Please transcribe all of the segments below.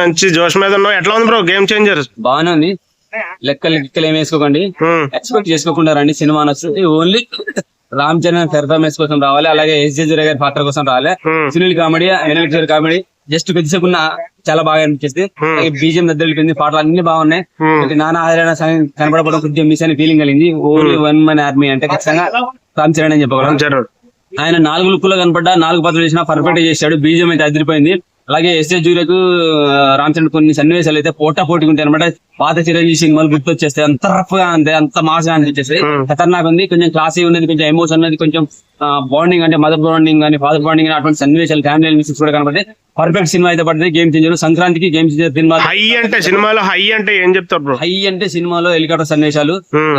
మంచి జోష్ మీద ఉన్నావు. ఎట్లా ఉంది బ్రో? గేమ్ చేంజర్ బాగానే ఉంది. లెక్కలు లెక్కలు ఏమి వేసుకోకండి. ఎక్స్పెక్ట్ చేసుకోకుండా రండి. సినిమా నచ్చుతుంది ఓన్లీ రామ్ చరణ్ పెర్ఫార్మెన్స్ కోసం రావాలి. అలాగే ఎస్ జే గారి పాత్ర కోసం రావాలి. Sunil comedy analytical comedy. Just ఉన్న చాలా బాగా అనిపించింది. బీజిఎం దగ్గర వెళ్ళిపోయింది పాటలు అన్ని బాగున్నాయి. నాన్న ఆదరణ కనబడపడం కొద్దిగా మిస్ అనే ఫీలింగ్ కలిగింది. ఓన్లీ వన్ మన్ ఆర్మీ అంటే ఖచ్చితంగా రామ్ చరణ్ అని చెప్పగలం ఆయన నాలుగు లుక్కులో కనపడ్డా నాలుగు పాత్రలు చేసినా పర్ఫెక్ట్ చేశాడు. బీజం అయితే అదిరిపోయింది. అలాగే ఎస్ఏ జూరియకు రామచంద్ర కొన్ని సన్నివేశాలు అయితే పోటా పోటీగా ఉంటాయి అనమాట పాత చిరంజీవి సినిమాలు గుర్తొచ్చేస్తాయి. అంత రఫ్గా అంతే అంత మాస్గా అనిపించేస్తాయి. ఖతర్నాక్ ఉంది కొంచెం క్లాసీ ఉన్నది కొంచెం ఎమోషన్ ఉన్నది కొంచెం బాండింగ్ అంటే మదర్ బాండింగ్ కానీ ఫాదర్ బాండింగ్ అటువంటి సన్నివేశాలు ఫ్యామిలీ కూడా కనబడి పర్ఫెక్ట్ సినిమా అయితే పడుతుంది. గేమ్ చేంజర్ సంక్రాంతికి గేమ్ చేంజర్ సినిమా హై అంటే సినిమాలో హై అంటే ఏం చెప్తారు బ్రో హై అంటే సినిమాలో హెలికాప్టర్ సన్నివేశాలు.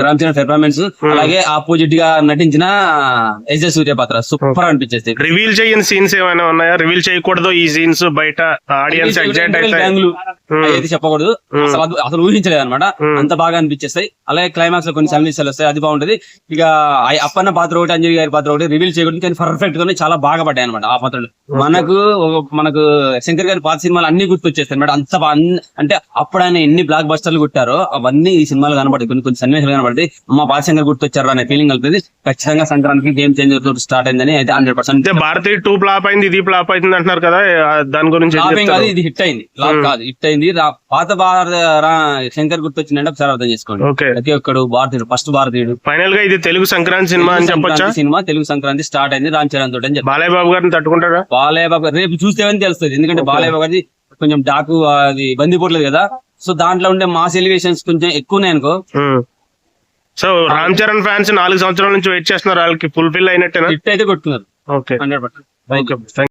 రామ్ చరణ్ పెర్ఫార్మెన్స్ అలాగే ఆపోజిట్గా నటించిన ఎస్ జే సూర్య పాత్ర సూపర్ అనిపించేది. రివీల్ చేయని సీన్స్ ఏమైనా ఉన్నాయా? రివీల్ చేయకూడదు ఈ సీన్స్ బయట ఆడియన్స్ ఎగ్జైట్ అయితే. చెప్పకూడదు. అసలు ఊహించలేదు అనమాట అంత బాగా అనిపించేస్తాయి. అలాగే క్లైమాక్స్లో కొన్ని సన్నివేశాలు వస్తాయి. అది బాగుంటది. ఇక అప్పన్న పాత్ర ఒకటి అంజలి గారి పాత్ర ఒకటి. రివీల్ చేయకూడదు. కానీ పర్ఫెక్ట్గా చాలా బాగా పడ్డాయి అనమాట ఆ పాత్రలు. మనకు మనకు శంకర్ గారి పాత సినిమాలు అన్ని గుర్తొచ్చేస్తాయి. అనమాట అంత అంటే అప్పుడు ఆయన ఎన్ని బ్లాక్ బస్టర్లు కొట్టారో అవన్నీ ఈ సినిమాలు కనబడతాయి. కొన్ని కొన్ని సన్నివేశాలు కనబడతాయి. అమ్మ పాత శంకర్ గుర్తొచ్చారు అనే ఫీలింగ్ కలుగుతుంది. ఖచ్చితంగా సంక్రాంతికి గేమ్ చేంజర్ స్టార్ట్ అయిందని అయితే హండ్రెడ్ పర్సెంట్ అంటే భారతీ టూ ఫ్లాప్ అయింది ఇది ఫ్లాప్ అయింది అంటున్నారు కదా దాని గురించి కాదు ఇది హిట్ అయింది. ఫ్లాప్ కాదు హిట్ అయింది. పాత భారత శంకర్ గుర్తొచ్చిందంటే ఒకసారి అర్థం చేసుకోండి. ప్రతి ఒక్కడు భారతీయుడు ఫస్ట్ భారతీయుడు. ఫైనల్గా ఇది తెలుగు సంక్రాంతి సినిమా అని చెప్పొచ్చా? సినిమా తెలుగు సంక్రాంతి స్టార్ట్ అయింది రామ్ చరణ్ తోటి అని చెప్పాలి బాలయ్య బాబు గారిని తట్టుకుంటారా బాలయ్య బాబు రేపు చూస్తేవని తెలుస్తుంది ఎందుకంటే బాలయ్య గారిది కొంచెం డాకు అది బందిపోట్లేదు కదా. సో దాంట్లో ఉండే మాస్ ఎలివేషన్స్ కొంచెం ఎక్కువ ఉన్నాయి అనుకో సో రామ్ చరణ్ ఫ్యాన్స్ నాలుగు సంవత్సరాల నుంచి వెయిట్ చేస్తున్నారు వాళ్ళకి. ఫుల్ఫిల్ అయినట్టేనా? హిట్ అయితే కొట్టుకున్నారు. ఓకే. Hundred percent. ఓకే.